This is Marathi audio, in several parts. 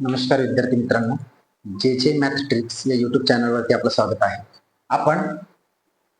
नमस्कार विद्यार्थी मित्रांनो. जे जे मॅथ ट्रिक्स या युट्यूब चॅनलवरती आपलं स्वागत आहे. आपण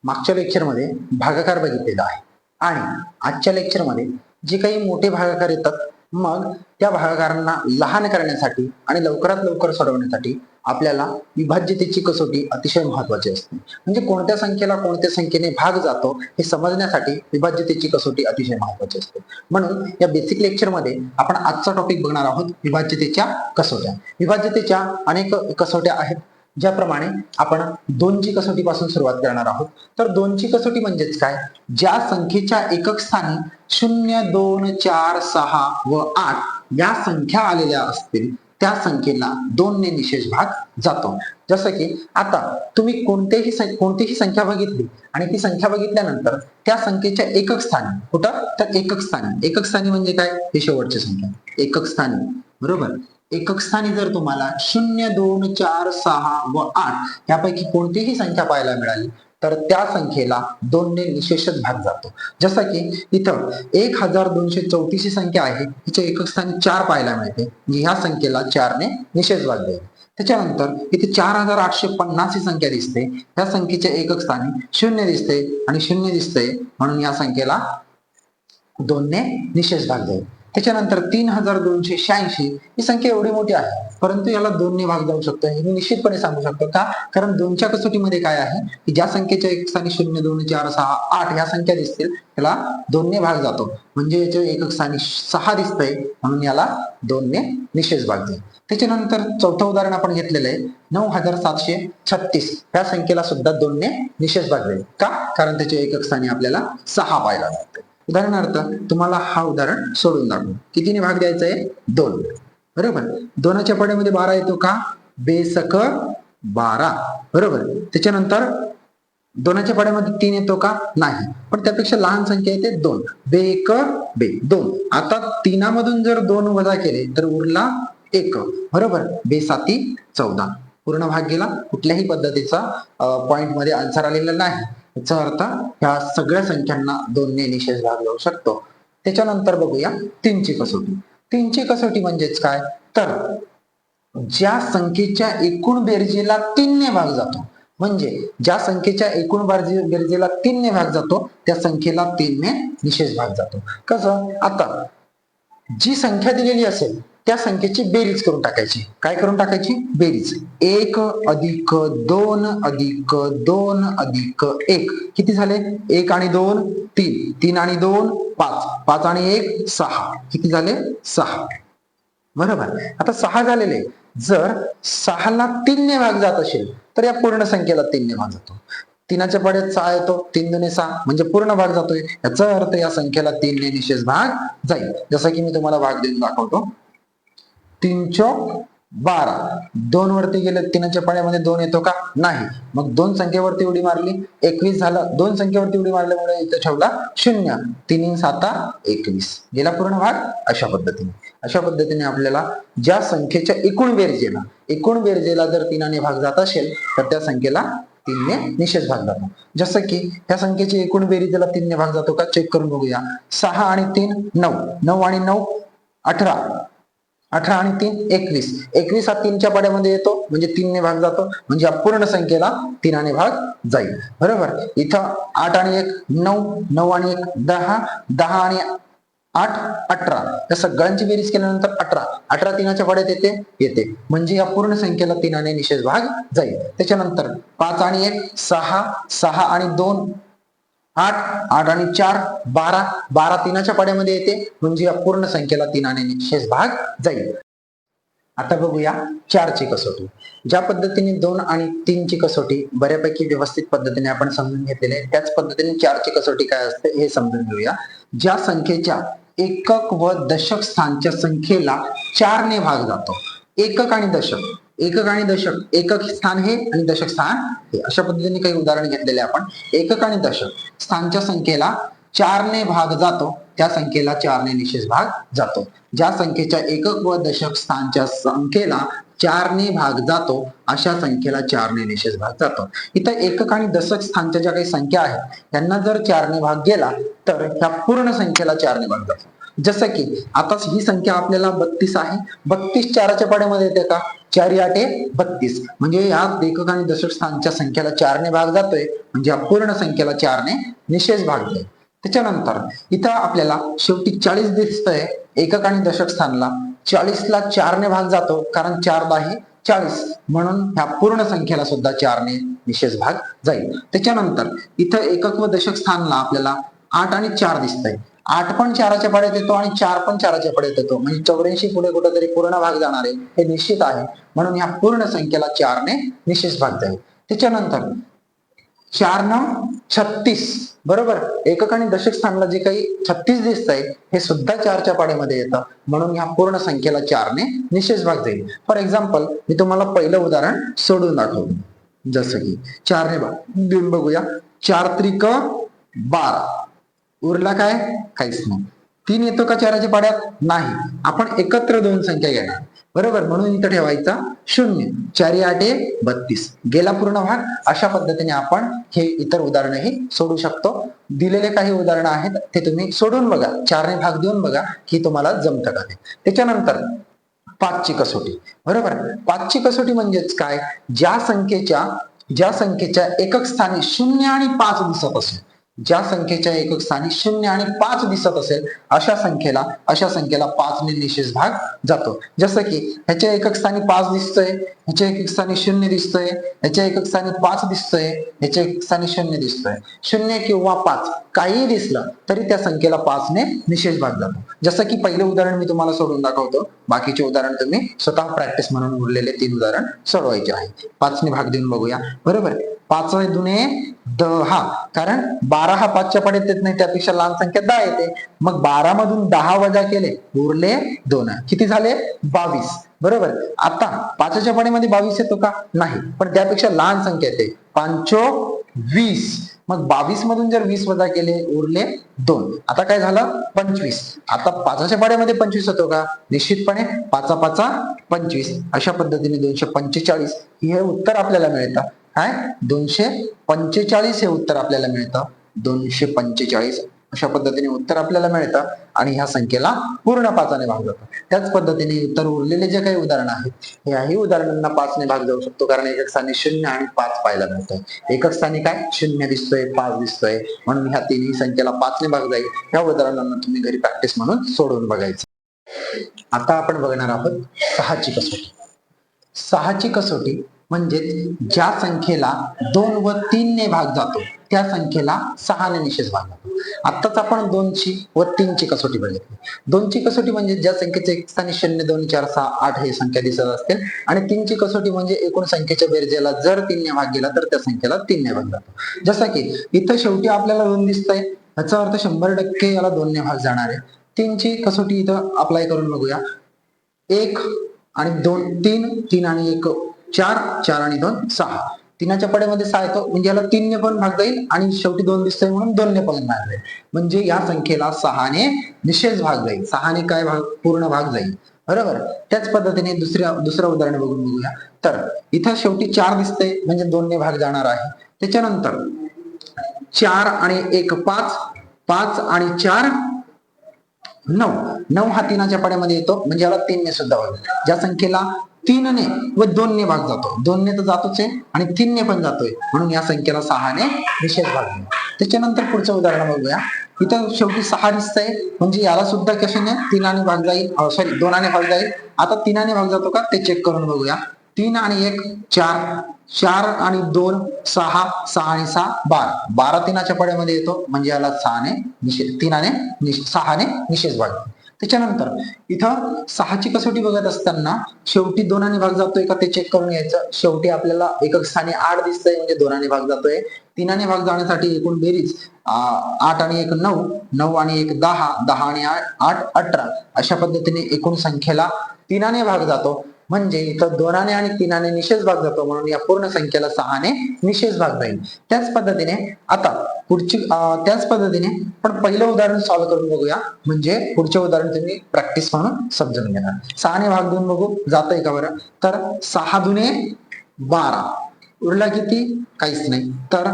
मागच्या लेक्चरमध्ये भागाकार बघितलेला आहे. आणि आजच्या लेक्चरमध्ये जे काही मोठे भागाकार येतात मग त्या भागाकारांना लहान करण्यासाठी आणि लवकरात लवकर सोडवण्यासाठी आपल्याला विभाज्यतेची कसोटी अतिशय महत्वाची असते. म्हणजे कोणत्या संख्येला कोणत्या संख्येने भाग जातो हे समजण्यासाठी विभाज्यतेची कसोटी अतिशय महत्वाची असते. म्हणून या बेसिक लेक्चरमध्ये आपण आजचा टॉपिक बघणार आहोत विभाज्यतेच्या कसोट्या. विभाज्यतेच्या अनेक कसोट्या आहेत ज्याप्रमाणे आपण दोनची कसोटीपासून सुरुवात करणार आहोत. तर दोनची कसोटी म्हणजेच काय? ज्या संख्येच्या एकक स्थानी शून्य दोन चार सहा व आठ या संख्या आलेल्या असतील त्या संख्येला दोन ने निशेष भाग जातो. जसं की आता तुम्ही कोणतेही कोणतीही संख्या बघितली आणि ती संख्या बघितल्यानंतर त्या संख्येच्या एकक स्थानी कुठं? तर एकक स्थानी. एकक स्थानी म्हणजे काय? ही शेवटची संख्या. एकक स्थानी. बरोबर? एकक स्थानी जर तुम्हाला शून्य दोन चार सहा व आठ यापैकी कोणतीही संख्या पाहायला मिळाली तर त्या संख्येला दोनने निशेषच भाग जातो. जसं की इथं एक हजार दोनशे चौतीस ही संख्या आहे. हिच्या एकक स्थानी चार पाहायला मिळते. ह्या संख्येला चारने निशेष भाग जाईल त्याच्यानंतर इथे चार हजार आठशे पन्नास ही संख्या दिसते. त्या संख्येच्या एकक स्थानी शून्य दिसते आणि शून्य दिसते. म्हणून या संख्येला दोनने निशेष भाग जाईल त्याच्यानंतर तीन हजार दोनशे शहाऐंशी ही संख्या एवढी मोठी आहे. परंतु याला दोनने भाग जाऊ शकतो. हे मी निश्चितपणे सांगू शकतो का? कारण दोनच्या कसोटीमध्ये काय आहे? की ज्या संख्येच्या एक स्थानी शून्य दोन चार सहा आठ या संख्या दिसतील त्याला दोनने भाग जातो. म्हणजे याच्या एकक स्थानी सहा दिसतंय म्हणून याला दोनने निशेष भाग जाईल त्याच्यानंतर चौथं उदाहरण आपण घेतलेलं आहे. नऊ हजार सातशे छत्तीस ह्या संख्येला सुद्धा दोनने निशेष भाग जाईल का? कारण त्याच्या एकक स्थानी आपल्याला सहा पाहायला मिळते उदाहरणार्थ तुम्हाला हा उदाहरण सोडून दाखवू. कितीने भाग द्यायचा आहे? दोन. बरोबर? दोनाच्या पड्यामध्ये बारा येतो का? बेसक बारा. बरोबर? त्याच्यानंतर दोनाच्या पाड्यामध्ये तीन येतो का? नाही. पण त्यापेक्षा लहान संख्या येते दोन. बे एक बे. दोन. आता तीनामधून जर दोन वजा केले तर उरला एक. बरोबर? बे साती चौदा. पूर्ण भाग गेला. कुठल्याही पद्धतीचा पॉइंटमध्ये आन्सर आलेला नाही. याचा अर्थ या सगळ्या संख्यांना दोनने निशेष भाग लावू शकतो. त्याच्यानंतर बघूया तीनची कसोटी. तीनची कसोटी म्हणजेच काय? तर ज्या संख्येच्या एकूण बेरजेला तीनने भाग जातो म्हणजे ज्या संख्येच्या एकूण बारजे- बेरजेला तीनने भाग जातो त्या संख्येला तीनने निशेष भाग जातो. कसं? आता जी संख्या दिलेली असेल त्या संख्येची बेरीज करून टाकायची. काय करून टाकायची? बेरीज. एक अधिक दोन अधिक दोन अधिक एक. किती झाले? एक आणि दोन तीन. तीन आणि दोन पाच. पाच आणि एक सहा. किती झाले? सहा. बरोबर. आता सहा झालेले. जर सहाला तीनने भाग जात असेल तर या पूर्ण संख्येला तीनने भाग जातो. तीनाच्या पाड्यात सहा येतो तीन दुने सहा. म्हणजे पूर्ण भाग जातोय. याचा अर्थ या संख्येला तीनने निशेष भाग जाईल. जसं की मी तुम्हाला भाग देऊन दाखवतो. तीन चौक बारा. दोन वरती गेले तीनाच्या पाण्यामध्ये दोन येतो का? नाही. मग दोन संख्येवरती उडी मारली एकवीस झालं. दोन संख्येवरती उडी मारल्यामुळे इथं ठेवला शून्य. तीन साता एकवीस. गेला पूर्ण भाग अशा पद्धतीने. अशा पद्धतीने आपल्याला ज्या संख्येच्या एकूण बेरजेला एकूण बेरजेला जर तीनाने भाग जात असेल तर त्या संख्येला तीनने निशेष भाग जातो. जसं की ह्या संख्येची एकूण बेरीजला तीनने भाग जातो का? चेक करून बघूया. सहा आणि तीन नऊ. नऊ आणि नऊ अठरा. अठरा आणि तीन एकवीस. एकवीस हा तीनच्या पाड्यामध्ये येतो म्हणजे तीनने भाग जातो म्हणजे या पूर्ण संख्येला तीनाने भाग जाईल. बरोबर? इथं आठ आणि एक नऊ नऊ आणि एक दहा दहा आणि आठ अठरा. या सगळ्यांची बेरीज केल्यानंतर अठरा. अठरा तीनाच्या पाड्यात येते येते. म्हणजे या पूर्ण संख्येला तीनाने निषेध भाग जाईल. त्याच्यानंतर पाच आणि एक सहा सहा आणि दोन आठ आठ आणि चार बारा बारा तीनाच्या पाड्यामध्ये येते. म्हणजे या पूर्ण संख्येला तीनाने निशेष भाग जाईल. आता बघूया चारची कसोटी. ज्या पद्धतीने दोन आणि तीनची कसोटी बऱ्यापैकी व्यवस्थित पद्धतीने आपण समजून घेतलेली आहे त्याच पद्धतीने चारची कसोटी काय असते हे समजून घेऊया. ज्या संख्येच्या एकक व दशक स्थानच्या संख्येला चारने भाग जातो. एकक आणि दशक. एकक आणि दशक. एकक स्थान हे आणि दशक स्थान हे. अशा पद्धतीने काही उदाहरण घेतलेले आपण. एकक आणि दशक. स्थानच्या संख्येला चारने भाग जातो. त्या संख्येला चारने निशेष भाग जातो. ज्या संख्येच्या एकक व दशक स्थानच्या संख्येला चारने भाग जातो अशा संख्येला चारने निशेष भाग जातो. इथं एकक आणि दशक स्थानच्या ज्या काही संख्या आहेत त्यांना जर चारने भाग गेला तर ह्या पूर्ण संख्येला चारने भाग जातो. जसं की आता ही संख्या आपल्याला बत्तीस आहे. बत्तीस चाराच्या पाड्यामध्ये येते का? चार आठे बत्तीस. म्हणजे या एकक आणि दशक स्थानच्या संख्येला चारने भाग जातोय. म्हणजे या पूर्ण संख्येला चारने निशेष भाग जाईल त्याच्यानंतर इथं आपल्याला शेवटी चाळीस दिसतंय. एकक आणि दशक स्थानला चाळीसला चारने भाग जातो. कारण चार दाही चाळीस. म्हणून ह्या पूर्ण संख्येला सुद्धा चारने निशेष भाग जाईल. त्याच्यानंतर इथं एकक व दशक स्थानला आपल्याला आठ आणि चार दिसतंय. आठ पण चाराच्या पाड्यात येतो आणि चार पण चाराच्या पाड्यात येतो. म्हणजे चौऱ्याऐंशी पुढे कुठेतरी पूर्ण भाग जाणार आहे. हे निश्चित आहे. म्हणून ह्या पूर्ण संख्येला चारने निशेष भाग जाईल त्याच्यानंतर चार न छत्तीस. बरोबर? एकक आणि दशक स्थानला जे काही छत्तीस दिसत आहे हे सुद्धा चारच्या पाड्यामध्ये येतं. म्हणून ह्या पूर्ण संख्येला चारने निशेष भाग जाईल. फॉर एक्झाम्पल मी तुम्हाला पहिलं उदाहरण सोडून दाखवतो. जसं की चारने भाग बघूया. चार त्रिक बारा. उरला काय? काहीच नाही. तीन येतो का चाराच्या पाड्यात? नाही. आपण एकत्र दोन संख्या घेणार. बरोबर? म्हणून इथं ठेवायचा शून्य. चारी आठे बत्तीस. गेला पूर्ण भाग. अशा पद्धतीने आपण हे इतर उदाहरणही सोडू शकतो. दिलेले काही उदाहरणं आहेत ते तुम्ही सोडून बघा. चारने भाग देऊन बघा. की तुम्हाला जमतं का ते. त्याच्यानंतर पाचची कसोटी. बरोबर? पाचची कसोटी म्हणजेच काय? ज्या संख्येच्या ज्या संख्येच्या एकक स्थानी शून्य आणि पाच दिसत असेल ज्या संख्येच्या एकक स्थानी शून्य आणि पाच दिसत असेल अशा संख्येला अशा संख्येला पाच ने निशेष भाग जातो. जसं की ह्याच्या एकक स्थानी पाच दिसतोय ह्याच्या एकक स्थानी शून्य दिसतोय ह्याच्या एकक स्थानी पाच दिसतोय ह्याच्या एकक स्थानी शून्य दिसतोय. शून्य किंवा पाच काहीही दिसलं तरी त्या संख्येला पाच ने निशेष भाग जातो. जसं की पहिलं उदाहरण मी तुम्हाला सोडून दाखवतो. बाकीचे उदाहरण तुम्ही स्वतः प्रॅक्टिस म्हणून उरलेले तीन उदाहरण सोडवायचे आहे. पाचने भाग देऊन बघूया. बरोबर? पाच दुने दहा. कारण बारा हा पाचच्या पाड्यात येत नाही त्यापेक्षा लहान संख्या दहा येते. मग बारा मधून दहा वजा केले उरले दोन. किती झाले? बावीस. बरोबर? आता पाचच्या पाड्यामध्ये बावीस येतो का? नाही. पण त्यापेक्षा लहान संख्या येते. पांचो वीस. मग बावीस मधून जर वीस वजा केले उरले दोन. आता काय झालं? पंचवीस. आता पाचाच्या पाड्यामध्ये पंचवीस होतो का? निश्चितपणे पाचा पाचा पंचवीस. अशा पद्धतीने दोनशे पंचेचाळीस हे उत्तर आपल्याला मिळतं. काय? दोनशे पंचेचाळीस हे उत्तर आपल्याला मिळतं. दोनशे पंचेचाळीस अशा पद्धतीने उत्तर आपल्याला मिळतं आणि ह्या संख्येला पूर्ण पाचाने भाग जातो. त्याच पद्धतीने इतर उरलेले जे काही उदाहरण आहेत याही उदाहरणांना पाचने भाग जाऊ शकतो कारण एकक स्थानी शून्य आणि पाच पाहायला मिळतोय. एकक स्थानी काय? शून्य दिसतोय पाच दिसतोय. म्हणून ह्या तिन्ही संख्येला पाचने भाग जाईल. ह्या उदाहरणांना तुम्ही घरी प्रॅक्टिस म्हणून सोडवून बघायचं. आता आपण बघणार आहोत सहाची कसोटी. सहाची कसोटी म्हणजेच ज्या संख्येला दोन व तीनने भाग जातो त्या संख्येला सहाने निशेष भाग जातो. आत्ताच आपण दोनची व तीनची कसोटी बघितली. दोनची कसोटी म्हणजे ज्या संख्येचे एक स्थानी शून्य दोन चार सहा आठ हे संख्या दिसत असतील आणि तीनची कसोटी म्हणजे एकूण संख्येच्या बेरजेला जर तीनने भाग गेला तर त्या संख्येला तीनने भाग जातो. जसं की इथं शेवटी आपल्याला दोन दिसतंय याचा अर्थ शंभर टक्के याला दोनने भाग जाणार आहे. तीनची कसोटी इथं अप्लाय करून बघूया. एक आणि दोन तीन तीन आणि एक चार चार आणि दोन सहा. तीनाच्या पड्यामध्ये सहा येतो. म्हणजे याला तीनने पण भाग जाईल आणि शेवटी दोन दिसतोय म्हणून दोनने पण भाग जाईल. म्हणजे या संख्येला सहाने निशेष भाग जाईल. सहाने काय भाग? पूर्ण भाग जाईल. बरोबर? त्याच पद्धतीने दुसऱ्या दुसरं उदाहरण बघून बघूया. तर इथं शेवटी चार दिसतंय. म्हणजे दोनने भाग जाणार आहे. त्याच्यानंतर चार आणि एक पाच पाच आणि चार नऊ. नऊ हा तीनाच्या पाड्यामध्ये येतो. म्हणजे याला तीनने सुद्धा भाग ज्या संख्येला तीनने व दोनने भाग जातो दोनने तर जातोच आहे आणि तीनने पण जातोय. म्हणून या संख्येला सहाने विशेष भाग त्याच्यानंतर पुढचं उदाहरण बघूया. इथं शेवटी सहा दिसतंय. म्हणजे याला सुद्धा कशाने? तीनाने भाग जाईल. सॉरी दोनाने भाग जाईल. आता तीनाने भाग जातो का? ते चेक करून बघूया. तीन आणि एक चार. चार आणि दोन सहा सहा आणि सहा बारा. बारा तीनाच्या पड्यामध्ये येतो. म्हणजे याला सहाने निषेध तीनाने सहाने निषेध भाग. त्याच्यानंतर इथं सहाची कसोटी बघत असताना शेवटी दोनाने भाग जातोय का ते चेक करून घ्यायचं. शेवटी आपल्याला एकक स्थानी आठ दिसतंय म्हणजे दोनाने भाग जातोय. तीनाने भाग जाण्यासाठी एकूण बेरीज आठ आणि एक नऊ नऊ आणि एक दहा दहा आणि आठ आठ अठरा. अशा पद्धतीने एकूण संख्येला तीनाने भाग जातो. म्हणजे इथं दोनाने आणि तीनाने निषेध भाग जातो म्हणून या पूर्ण संख्येला सहाने निषेध भाग जाईल त्याच पद्धतीने आता पुढची त्याच पद्धतीने पण पहिलं उदाहरण सॉल्व्ह करून बघूया. म्हणजे पुढचे उदाहरण तुम्ही प्रॅक्टिस म्हणून समजून घेणार. सहाने भाग देऊन बघू. जातंय का बरं? तर सहा दुने बारा. उरला किती? काहीच नाही. तर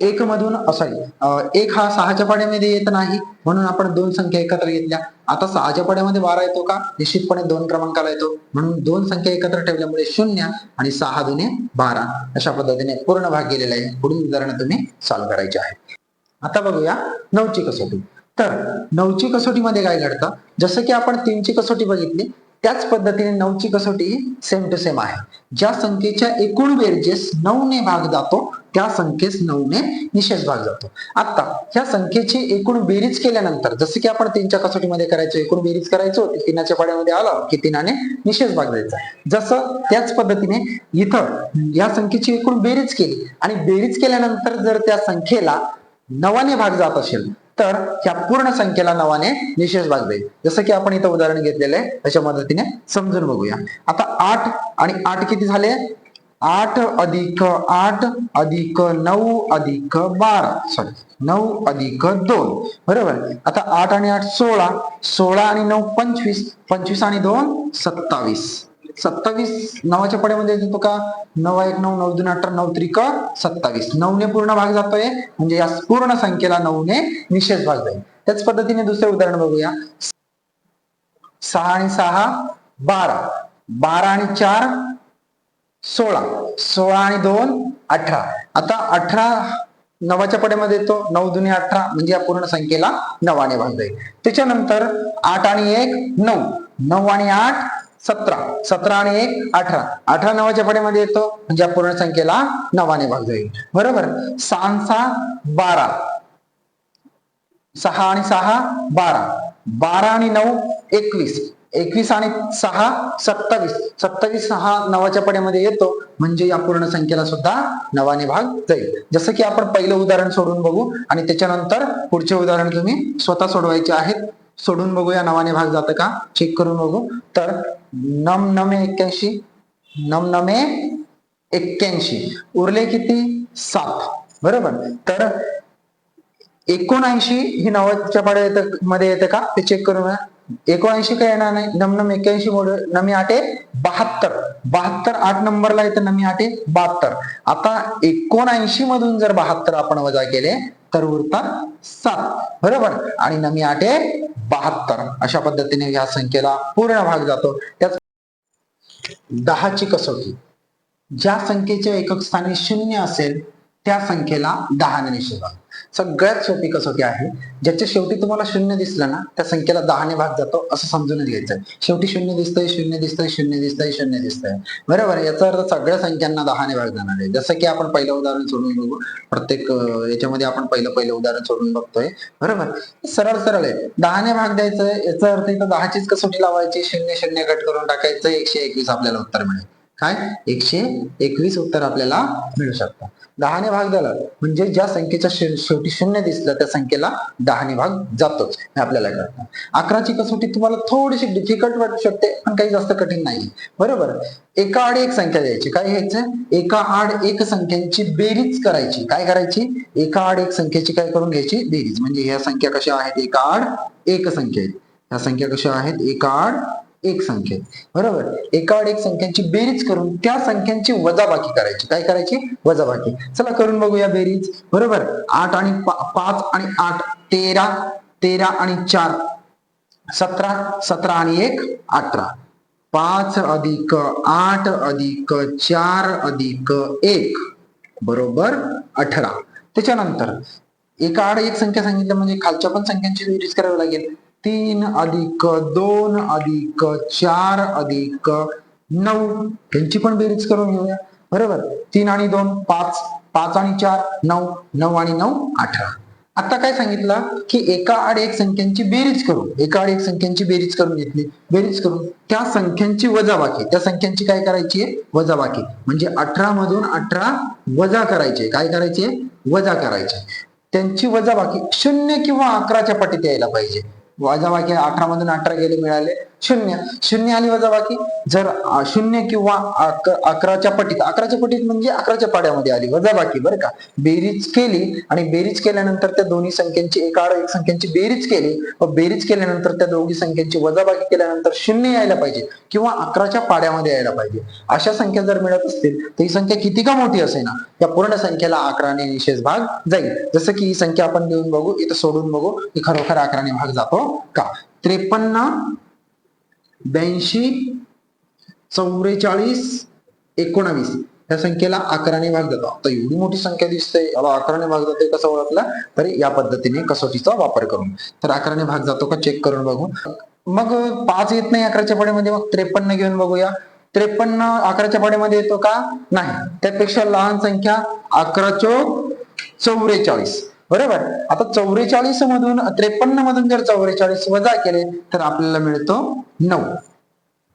एक मधून सॉरी एक हा सहाच्या पाड्यामध्ये येत नाही म्हणून आपण दोन संख्या एकत्र घेतल्या. आता सहाच्या पाड्यामध्ये बारा येतो का? निश्चितपणे दोन क्रमांकाला येतो. म्हणून दोन संख्या एकत्र ठेवल्यामुळे शून्य आणि सहा दुने बारा. अशा पद्धतीने पूर्ण भाग गेलेला आहे. पुढील उदाहरण तुम्ही सॉल्व्ह करायचे आहे आता बघूया नऊची कसोटी. तर नऊची कसोटीमध्ये काय घडतं? जसं की आपण तीनची कसोटी बघितली त्याच पद्धतीने नऊची कसोटी सेम टू सेम आहे. ज्या संख्येच्या एकूण बेरजेस नऊने भाग जातो त्या संख्येस नऊने निशेष भाग जातो. आता ह्या संख्येची एकूण बेरीज केल्यानंतर जसं की आपण तीनच्या कसोटीमध्ये करायचो एकूण बेरीज करायचो तिनाच्या तीनाच्या पाड्यामध्ये आला की तीनाने निशेष भाग द्यायचा. जसं त्याच पद्धतीने इथं या संख्येची एकूण बेरीज केली आणि बेरीज केल्यानंतर जर त्या संख्येला नवाने भाग जात असेल तर ह्या पूर्ण संख्येला नवाने निशेष भाग जाईल जसं की आपण इथं उदाहरण घेतलेलं आहे त्याच्या मदतीने समजून बघूया. आता आठ आणि आठ किती झाले? आठ अधिक आठ अधिक नऊ अधिक बारा. सॉरी नऊ अधिक दोन. बरोबर? आता आठ आणि आठ सोळा. सोळा आणि नऊ पंचवीस. पंचवीस आणि दोन सत्तावीस. सत्तावीस नवाच्या पड्यामध्ये येतो का? नवा एक नऊ नऊ दोन अठरा नऊ त्रिक सत्तावीस. नऊने पूर्ण भाग जातोय. म्हणजे या पूर्ण संख्येला नऊने निषेध भाग जाईल त्याच पद्धतीने दुसरे उदाहरण बघूया. सहा आणि सहा बारा. बारा आणि चार सोळा. सोळा आणि दोन अठरा. आता अठरा नवाच्या पड्यामध्ये येतो. नऊ दुने अठरा म्हणजे या पूर्ण संख्येला नवाने भाग जाईल त्याच्यानंतर आठ आणि एक नऊ. नऊ आणि आठ सतरा. सतरा आणि एक अठरा. अठरा नवाच्या पड्यामध्ये येतो म्हणजे या पूर्ण संख्येला नवाने भाग जाईल बरोबर? सहा सहा बारा. सहा आणि सहा बारा. बारा आणि नऊ एकवीस. एकवीस आणि सहा सत्तावीस. सत्तावीस हा नवाच्या पड्यामध्ये येतो. म्हणजे या पूर्ण संख्येला सुद्धा नवाने भाग जाईल. जसं की आपण पहिलं उदाहरण सोडून बघू आणि त्याच्यानंतर पुढचे उदाहरण तुम्ही स्वतः सोडवायचे आहेत. सोडून बघूया नवाने भाग जातं का? चेक करून बघू. तर नम नमे एक्क्याऐंशी. नम नमे एक्क्याऐंशी. उरले किती? सात. बरोबर? तर एकोणऐंशी ही नवाच्या पाड्या मध्ये येतं का? ते चेक करूया एकोणऐंशी काय येणार नाही. नम एक्क्याऐंशी मोड नमी आठे बहात्तर. बहात्तर आठ नंबरला येतं नमी आठे बहात्तर. आता एकोणऐंशी मधून जर बहात्तर आपण वजा केले तर उरतात सात. बरोबर? आणि नमी आठे बहात्तर. अशा पद्धतीने या संख्येला पूर्ण भाग जातो. त्याच दहाची कसोटी. ज्या संख्येच्या एकक स्थानी शून्य असेल त्या संख्येला दहाने निषेध भाग सगळ्यात सोपी कसोटी आहे ज्याच्या शेवटी तुम्हाला शून्य दिसलं ना त्या संख्येला दहाने भाग जातो असं समजूनच घ्यायचं शेवटी शून्य दिसतंय शून्य दिसतंय शून्य दिसतंय शून्य दिसतंय. बरोबर याचा अर्थ सगळ्या संख्यांना दहाने भाग जाणार आहे. जसं की आपण पहिलं उदाहरण सोडून बघू. प्रत्येक याच्यामध्ये आपण पहिलं पहिलं उदाहरण सोडून बघतोय. बरोबर? सरळ सरळ आहे. दहाने भाग द्यायचं याचा अर्थ इथं दहाचीच कसोटी लावायची शून्य शून्य कट करून टाकायचं एकशे एकवीस आपल्याला उत्तर मिळेल. काय? एकशे एकवीस उत्तर आपल्याला मिळू शकतं. दहाने भाग झाला म्हणजे ज्या संख्येच्या शेवटी शून्य दिसलं त्या संख्येला दहाने भाग जातोच हे आपल्याला कळतं. अकराची कसोटी तुम्हाला थोडीशी डिफिकल्ट वाटू शकते पण काही जास्त कठीण नाही बरोबर? एका आड एक संख्या द्यायची. काय घ्यायचं? एका आड एक संख्यांची बेरीज करायची. काय करायची? एका आड एक संख्येची काय करून घ्यायची? बेरीज. म्हणजे ह्या संख्या कशा आहेत? एका आड एक संख्या आहेत. ह्या संख्या कशा आहेत? एका आड एक संख्या बरोबर? एका आड एक संख्यांची बेरीज करून त्या संख्यांची वजाबाकी करायची. काय करायची? वजाबाकी. चला करून बघूया बेरीज. बरोबर? आठ आणि पाच आणि आठ तेरा तेरा आणि चार सतरा सतरा आणि एक अठरा. पाच अधिक आठ अधिक चार अधिक एक बरोबर? अठरा. त्याच्यानंतर एका आड एक संख्या सांगितलं म्हणजे खालच्या पण संख्यांची बेरीज करावी लागेल. तीन अधिक दोन अधिक चार अधिक नऊ. यांची पण बेरीज करून घेऊया. बरोबर? तीन आणि दोन पाच. पाच आणि चार नऊ. नऊ आणि नऊ अठरा. आता काय सांगितलं? की एका आड एक संख्यांची बेरीज करू एका आड एक संख्यांची बेरीज करून घेतली. बेरीज करून त्या संख्यांची वजाबाकी. त्या संख्यांची काय करायची आहे? वजाबाकी. म्हणजे अठरा मधून अठरा वजा करायचे. काय करायचे? वजा करायचे. त्यांची वजाबाकी शून्य किंवा अकराच्या पटीत यायला पाहिजे. वजाबाकी अठरा मधून अठरा गेले मिळाले. शून्य. शून्य आली वजाबाकी जर शून्य किंवा अक- अकराच्या पटीत अकराच्या पटीत म्हणजे अकराच्या पाड्यामध्ये आली. वजाबाकी बरं का? बेरीज केली आणि बेरीज केल्यानंतर त्या दोन्ही संख्यांची एक आड एक संख्यांची बेरीज केली. व बेरीज केल्यानंतर त्या दोघी संख्यांची वजाबाकी केल्यानंतर शून्य यायला पाहिजे किंवा अकराच्या पाड्यामध्ये यायला पाहिजे. अशा संख्या जर मिळत असतील तर ही संख्या किती का मोठी असे ना? या पूर्ण संख्येला अकराने निशेष भाग जाईल. जसं की ही संख्या आपण लिहून बघू इथं सोडून बघू की खरोखर अकराने भाग जातो का? त्रेपन्न ब्याऐंशी चौवेचाळीस एकोणावीस. या संख्येला अकराने भाग जातो आता एवढी मोठी संख्या दिसते. याला अकराने भाग जाते कसं ओळखला? तर या पद्धतीने कसोटीचा वापर करून. तर अकराने भाग जातो का? चेक करून बघू. मग पाच येत नाही अकराच्या पाड्यामध्ये. मग त्रेपन्न घेऊन बघूया. त्रेपन्न अकराच्या पाड्यामध्ये येतो का? नाही. त्यापेक्षा लहान संख्या अकरा चौक चौवेचाळीस बरोबर? आता चौवेचाळीस मधून त्रेपन्न मधून जर चौवेचाळीस वजा केले तर आपल्याला मिळतो नऊ.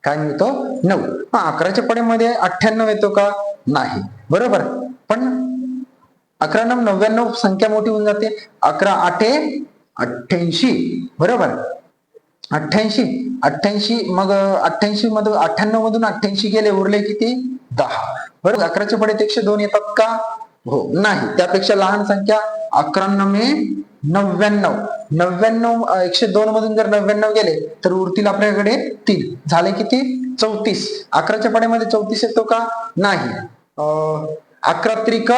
काय मिळतो? नऊ. हा अकराच्या पडेमध्ये अठ्ठ्याण्णव येतो का? नाही. बरोबर? पण अकरा नऊ नव्याण्णव संख्या मोठी होऊन जाते. अकरा आठे अठ्ठ्याऐंशी. बरोबर? अठ्ठ्याऐंशी. अठ्ठ्याऐंशी मग अठ्ठ्याऐंशी मधून अठ्ठ्याण्णव मधून अठ्ठ्याऐंशी गेले उरले किती? दहा. बरोबर? अकराच्या पडेत एकशे दोन येतात का? हो नाही. त्यापेक्षा लहान संख्या अकरा नवे नव्याण्णव. नव्याण्णव एकशे दोन मधून जर नव्याण्णव गेले तर उरतील आपल्याकडे तीन. झाले किती? चौतीस. अकराच्या पाड्यामध्ये चौतीस येतो का? नाही. अं, अकरा त्रिक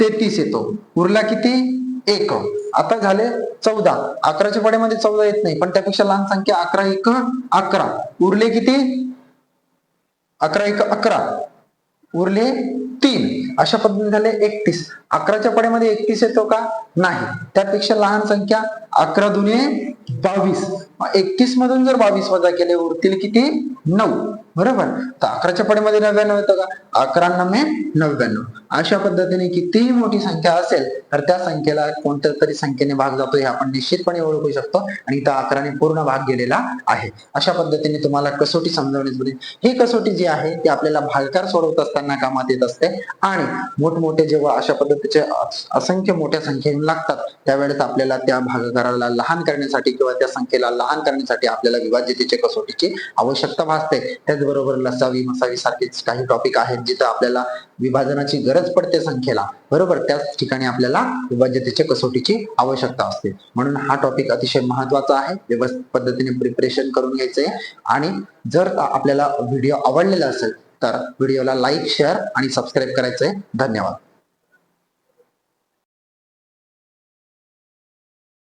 तेहतीस येतो. उरला किती? एक. आता झाले चौदा. अकराच्या पाड्यामध्ये चौदा येत नाही पण त्यापेक्षा लहान संख्या अकरा एक अकरा. उरले किती? अकरा एक अकरा. उरले तीन. अशा पद्धतीने झाले एकतीस. अकराच्या पड्यामध्ये एकतीस येतो का? नाही. त्यापेक्षा लहान संख्या अकरा दुने बावीस. एकतीस मधून जर बावीस वजा केले उरतील किती? नऊ. बरोबर? तर अकराच्या पडेमध्ये नव्याण्णव येतं का? अकरा नमे नव्याण्णव. अशा पद्धतीने कितीही मोठी संख्या असेल तर त्या संख्येला कोणत्या तरी संख्येने भाग जातो हे आपण निश्चितपणे ओळखू शकतो आणि त्या अकराने पूर्ण भाग गेलेला आहे. अशा पद्धतीने तुम्हाला कसोटी समजवण्यास ही कसोटी जी आहे ती आपल्याला भालकार सोडवत असताना कामात येत असते. आणि मोठमोठे जेव्हा अशा पद्धतीचे असंख्य मोठ्या संख्येने येऊन लागतात. त्यावेळेस आपल्याला त्या भागाकाराला लहान करण्यासाठी किंवा त्या संख्येला लहान करण्यासाठी आपल्याला विभाज्यतेचे कसोटीची आवश्यकता भासते. त्याचबरोबर लसावी मसावी सारखेच काही टॉपिक आहेत जिथं आपल्याला विभाजनाची गरज पडते संख्येला. बरोबर? त्याच ठिकाणी आपल्याला विभाज्यतेच्या कसोटीची आवश्यकता असते. म्हणून हा टॉपिक अतिशय महत्त्वाचा आहे. व्यवस्थित पद्धतीने प्रिपरेशन करून घ्यायचंय. आणि जर आपल्याला व्हिडिओ आवडलेला असेल तर व्हिडिओला लाईक शेअर आणि सबस्क्राईब करायचंय. धन्यवाद.